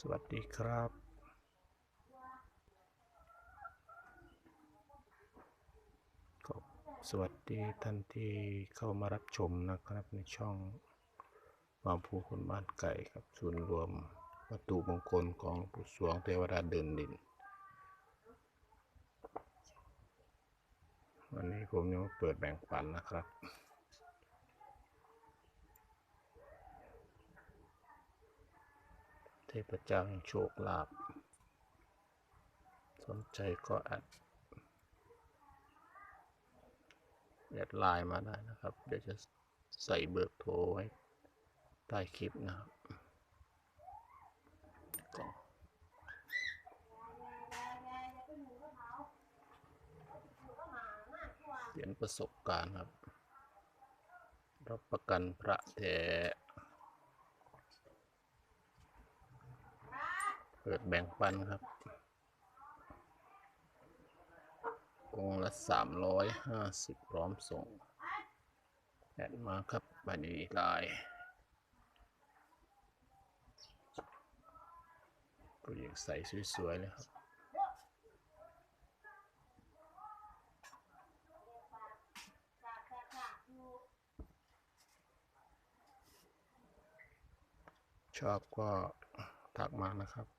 สวัสดีครับก็สวัสดีท่านที่เข้ามารับชมนะครับในช่องวามภูคนบ้านไก่ครับศูนย์รวมวัตถุมงคลของผู้สวงเทวดาเดินดิน วันนี้ผมยังเปิดแบ่งปันนะครับ ทพเจ้าแห่งโชคลาภสนใจก็แอดแอดไลน์มาได้นะครับ เดี๋ยวจะใส่เบอร์โทรไว้ใต้คลิปนะครับก็เรียนประสบการณ์ครับ รับประกันพระแท้ เปิดแบ่งปันครับองละสามร้อยห้าสิบพร้อมส่งแอดมาครับบันนี้ไลน์ก็ยังใส่สวยๆเลยครับชอบก็ทักมานะครับ